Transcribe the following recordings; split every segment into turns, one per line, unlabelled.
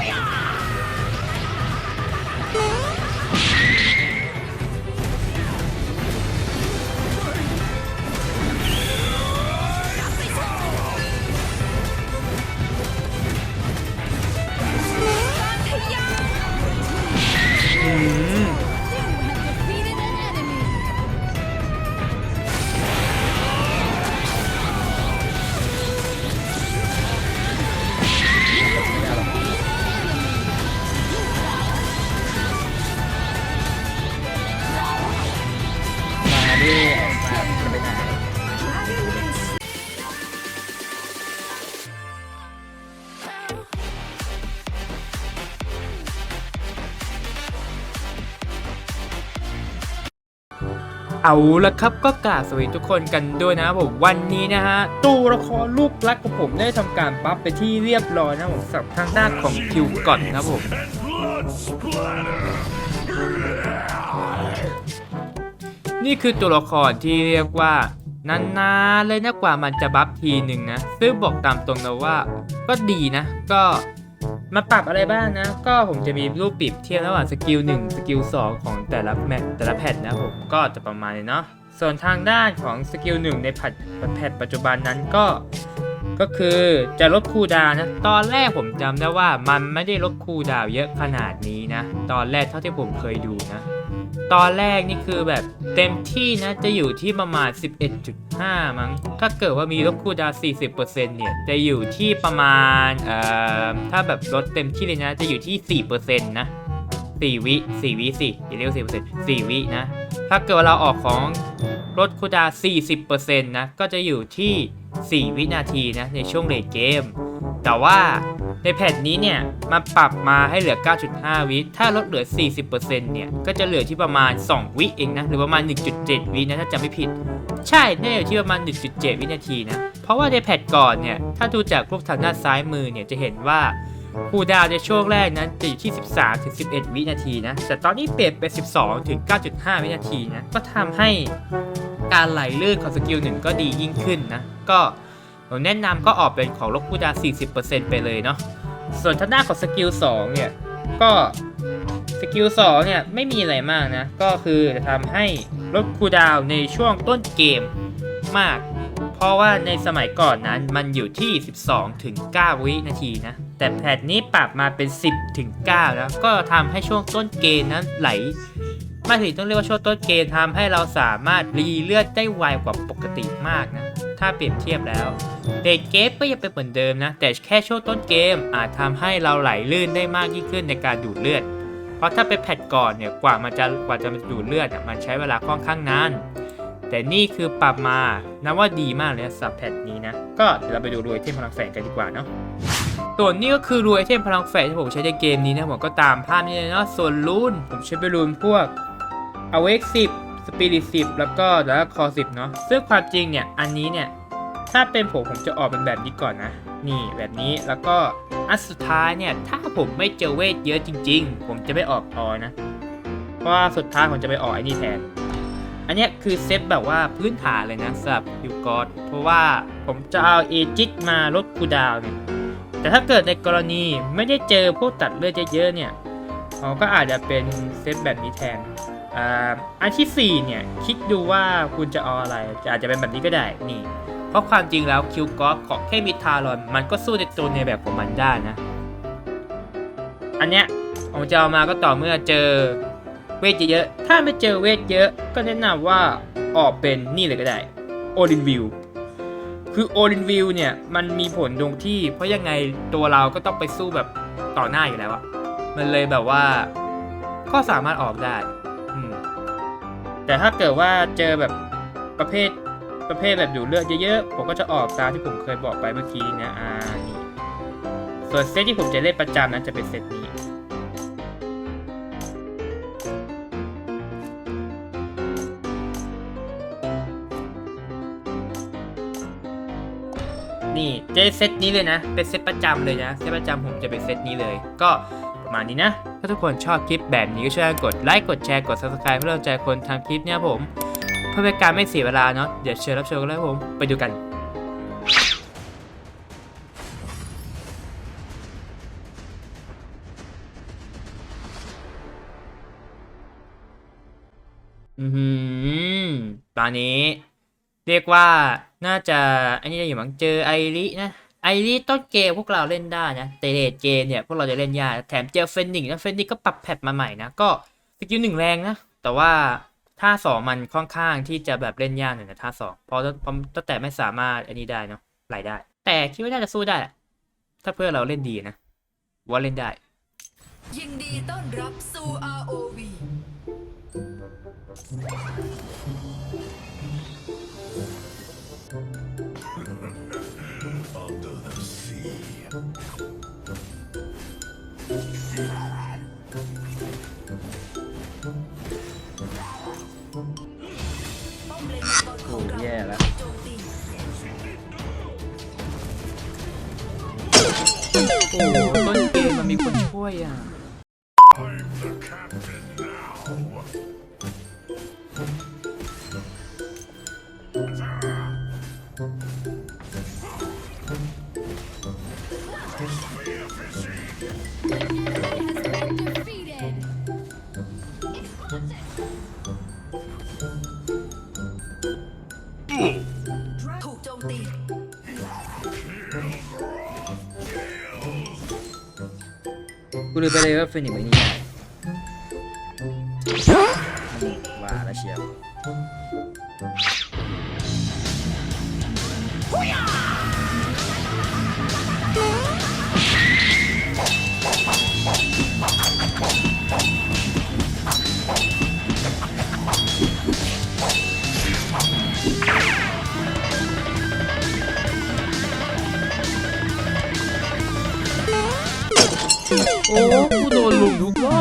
อื เอาละครับก็กราบสวัสดีทุกคนกันด้วยนะผมวันนี้นะฮะตัวละครลูกรักของผมได้ทำการบัฟไปที่เรียบร้อยนะผมสับทางด้านของคิวก่อนนะผมนี่คือตัวละครที่เรียกว่านานๆเลยนะกว่ามันจะบัฟทีหนึ่งนะซึ่งบอกตามตรงนะว่า ก็ดีนะ ก็ มาปรับอะไรบ้างนะ ก็ผมจะมีรูปปรีบเทียบระหว่างสกิล1สกิล2ของแต่ละแมทแต่ละแพทนะผมก็จะประมาณนี้เนาะส่วนทางด้านของสกิล1ในแพทแพทปัจจุบันนั้นก็ก็คือจะลดคูดาวนะ ตอนแรกผมจำได้ว่ามันไม่ได้ลดคูดาวเยอะขนาดนี้นะ ตอนแรกเท่าที่ผมเคยดูนะ ตอนแรกนี่คือแบบเต็มที่นะจะอยู่ที่ประมาณ 11.5 มั้ง ถ้าเกิดว่ามีลดคูดาว40%เนี่ยจะอยู่ที่ประมาณเอ่อถ้าแบบลดเต็มที่เลยนะ จะอยู่ที่ 4%นะ4วิ4วิสิอย่าเรียกว่า4% 4วินะ ถ้าเกิดว่าเราออกของลดคูดาว40%นะก็จะอยู่ที่ 4 วินาทีนะในช่วงเลทเกม แต่ว่า ในแพทนี้เนี่ยมาปรับมาให้เหลือ 9.5 วิ ถ้าลดเหลือ 40%เนี่ย ก็จะเหลือที่ประมาณ 2 วิเองนะ หรือประมาณ 1.7 วินะ ถ้าจำไม่ผิด ใช่น่าอยู่ที่ประมาณ 1.7 วินาทีนะ เพราะว่าในแพทก่อนเนี่ย ถ้าดูจากรูปทางด้านซ้ายมือเนี่ย จะเห็นว่าคูดาวในช่วงแรกนั้นจะอยู่ที่ 13 ถึง 11 วินาทีนะ แต่ตอนนี้เปลี่ยนเป็น 12 ถึง 9.5 วินาทีนะ ก็ทำให้การไหลลื่นของสกิลหนึ่งก็ดียิ่งขึ้นนะ ก็ ผมแนะนำก็ออกเป็นของลบคูดาห์40%ไปเลยเนาะส่วนทางด้านของสกิล2เนี่ยก็สกิล2เนี่ยไม่มีอะไรมากนะ ก็คือจะทำให้ลดคูดาวน์ในช่วงต้นเกมมาก เพราะว่าในสมัยก่อนนั้นมันอยู่ที่ 12 ถึง 9 วินาทีนะ แต่แพทนี้ปรับมาเป็น 10 ถึง 9 แล้ว ก็ทำให้ช่วงต้นเกมนั้นไหลม่ถึงต้องเรียกว่าช่วงต้นเกมทำให้เราสามารถรีเลือดได้ไวกว่าปกติมากนะ ถ้าเปรียบเทียบแล้วเดทเกมก็ยังเป็นเหมือนเดิมนะ แต่แค่ช่วงต้นเกมอาจทำให้เราไหลลื่นได้มากยิ่งขึ้นในการดูดเลือด เพราะถ้าเป็นแพทก่อนเนี่ยกว่ามันจะกว่าจะมาดูดเลือดมันใช้เวลาค่อนข้างนานแต่นี่คือปรับมานับว่าดีมากเลยนะสำหรับแพทนี้นะ ก็เดี๋ยวเราไปดูรวยเทมพลังแฝงกันดีกว่าเนาะส่วนนี้ก็คือรวยเทมพลังแฝงที่ผมใช้ในเกมนี้นะผมก็ตามภาพนี้เลยเนาะส่วนรูนผมใช้ไปรูนพวก a w a k e 10 Spirit 10แล้วก็แล้วก็ Core 10เนาะซึ่งความจริงเนี่ยอันนี้เนี่ยถ้าเป็นผมผมจะออกเป็นแบบนี้ก่อนนะ นี่แบบนี้แล้วก็อันสุดท้ายเนี่ยถ้าผมไม่เจอเวทเยอะจริง ๆ ผมจะไม่ออกออนะ เพราะว่าสุดท้ายผมจะไปออกไอ้นี่แทน อันเนี้ยคือเซตแบบว่าพื้นฐานเลยนะสำหรับยูกอดเพราะว่าผมจะเอาเอจิกมาลดคูดาวเนี่ยแต่ถ้าเกิดในกรณีไม่ได้เจอพวกตัดเลือดเยอะๆเนี่ยเราก็อาจจะเป็นเซตแบบนี้แทน อันที่ 4 เนี่ย คิดดูว่าคุณจะเอาอะไรจะอาจจะเป็นแบบนี้ก็ได้นี่ เพราะความจริงแล้วคิวกอฟของแค่มิทารอน มันก็สู้ในตัวในแบบของมันได้นะ อันเนี้ยผมจะเอามาก็ต่อเมื่อเจอเวทเยอะๆถ้าไม่เจอเวทเยอะ ก็แนะนำว่าออกเป็นนี่เลยก็ได้โอลินวิวคือโอลินวิวเนี่ยมันมีผลตรงที่ เพราะยังไงตัวเราก็ต้องไปสู้แบบต่อหน้าอยู่แล้วอะมันเลยแบบว่า ก็สามารถออกได้ แต่ถ้าเกิดว่าเจอแบบประเภทประเภทแบบดูดเลือดเยอะๆ ผมก็จะออกตามที่ผมเคยบอกไปเมื่อกี้นะอ่านี่ส่วนเซตที่ผมจะเล่นประจำนั้นจะเป็นเซตนี้นี่เจะเซตนี้เลยนะ เป็นเซตประจำเลยนะ เซตประจำผมจะเป็นเซตนี้เลย ก็ มาณนี้นะ ถ้าทุกคนชอบคลิปแบบนี้ก็ช่วยกดไลค์กดแชร์กด subscribe เพื่อเราใจคนทำคลิปเนี่ยผม เพื่อเป็นการไม่เสียเวลาเนาะเดี๋ยวเชิญรับชมกันเลยผมไปดูกันอืมตอนนี้ เรียกว่าน่าจะอันนี้จะอยู่มั้งเจอไอรินะ ไอริต้นเกมพวกเราเล่นได้นะแต่เลดเกมเนี่ยพวกเราจะเล่นยากแถมเจอเฟนนิกนะเฟนนิกก็ปรับแพทมาใหม่นะก็สกิลหนึ่งแรงนะแต่ว่าท่าสองมันค่อนข้างที่จะแบบเล่นยากหน่อยนะท่าสองเพราะเพราะตั้งแต่ไม่สามารถอันนี้ได้เนาะไหลได้ แต่คิดว่าน่าจะสู้ได้แหละถ้าเพื่อเราเล่นดีนะว่าเล่นได้
ยินดีต้อนรับสู่ ROV ป้อมเลนมังกรของเรา
โอ้แย่แล้ว
โอ้
โหต้นเกมมันมีคนช่วยอะ
ตี
กูลืมไปเลยว่าเฟนิกซ์ไม่นี่ได้ว่าแล้วเชียว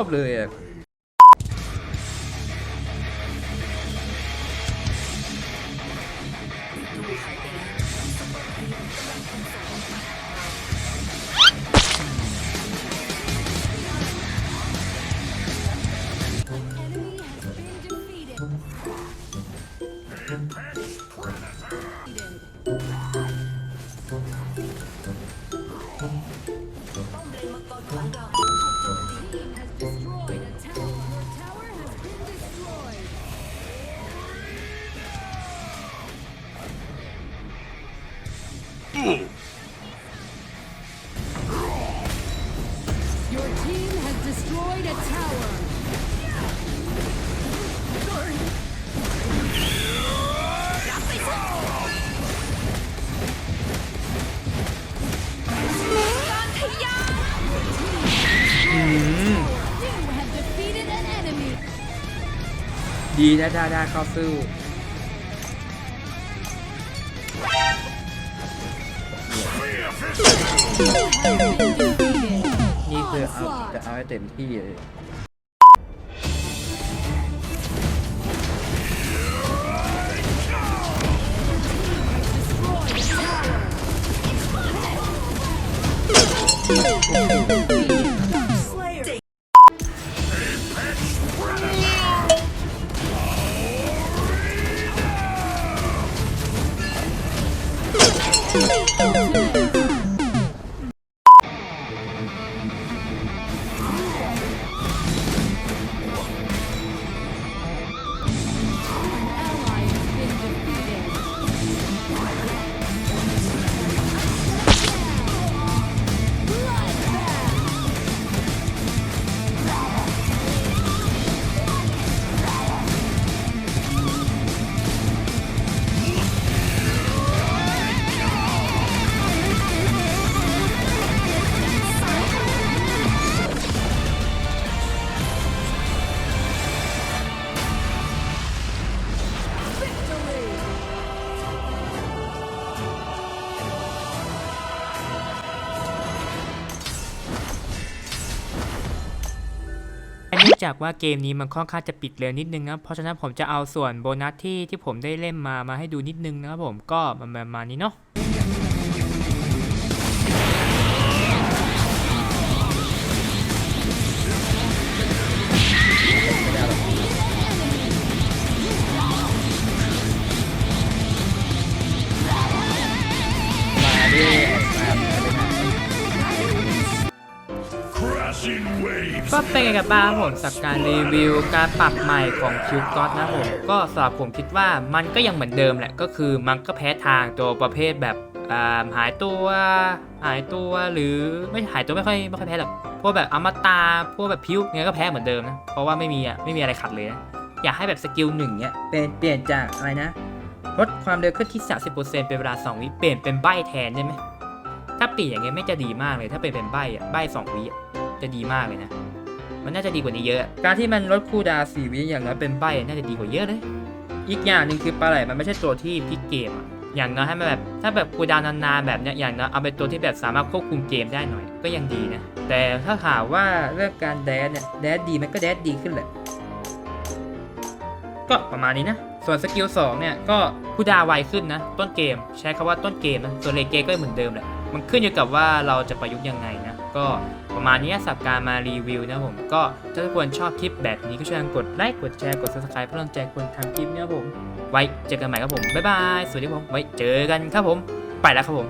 อบเลยอะ
An enemy destroyed a tower. Your tower has been destroyed. Your
ดีนะได้ได้เข้าสู้นี่คือเอาจะเอาให้เต็มที่เลย
Thank. จากว่าเกมนี้มันค่อนข้างจะปิดเร็วนิดนึงนะเพราะฉะนั้นผมจะเอาส่วนโบนัสที่ที่ผมได้เล่นมามาให้ดูนิดนึงนะครับผมก็มันประมาณนี้เนาะ ก็เป็นไงกับบ้างผมสับการรีวิวการปรับใหม่ของคิวก็อตนะผมก็สำหรับผมคิดว่ามันก็ยังเหมือนเดิมแหละก็คือมันก็แพ้ทางตัวประเภทแบบหายตัวหายตัวหรือไม่หายตัวไม่ค่อยไม่ค่อยแพ้แบบพวกแบบอมตะพวกแบบพิวเงี้ยก็แพ้เหมือนเดิมนะเพราะว่าไม่มีอะไม่มีอะไรขัดเลยนะอยากให้แบบสกิลหนึ่งเนี้ย
เป็นเปลี่ยนจากอะไรนะ
ลดความเร็วขึ้นที่30%เป็นเวลา 2 วิเปลี่ยนเป็นใบแทนได้ไหมถ้าเปลี่ยนอย่างเงี้ยไม่จะดีมากเลยถ้าเปลี่ยนเป็นใบอะใบ2วิอะ จะดีมากเลยนะ มันน่าจะดีกว่านี้เยอะ การที่มันลดคูลดาวน์4วิอย่างน้อยเป็นใบน่าจะดีกว่าเยอะเลย อีกอย่างหนึ่งคือปลาไหลมันไม่ใช่ตัวที่พลิกเกมอะอย่างน้อยให้มันแบบถ้าแบบคูลดาวน์นานๆแบบเนี้ยอย่างน้อยเอาเป็นตัวที่แบบสามารถควบคุมเกมได้หน่อยก็ยังดีนะ แต่ถ้าหากว่าเรื่องการแดนเนี่ยแดนดีมันก็แดนดีขึ้นแหละ ก็ประมาณนี้นะ ส่วนสกิล2เนี่ยก็คูลดาวน์ไวขึ้นนะ ต้นเกม ใช้คำว่าต้นเกมนะส่วนเลนเกมก็เหมือนเดิมแหละมันขึ้นอยู่กับว่าเราจะประยุกต์ยังไงนะ ก็ ประมาณนี้สับการมารีวิวนะผมก็ถ้าทุกคนชอบคลิปแบบนี้ก็ช่วยกดไลค์กดแชร์กด subscribe เพื่อเป็นกำลังใจคนทำคลิปเนี่ยผม ไว้เจอกันใหม่ครับผมบ๊ายบายสวัสดีครับผมไว้เจอกันครับผม ไปแล้วครับผม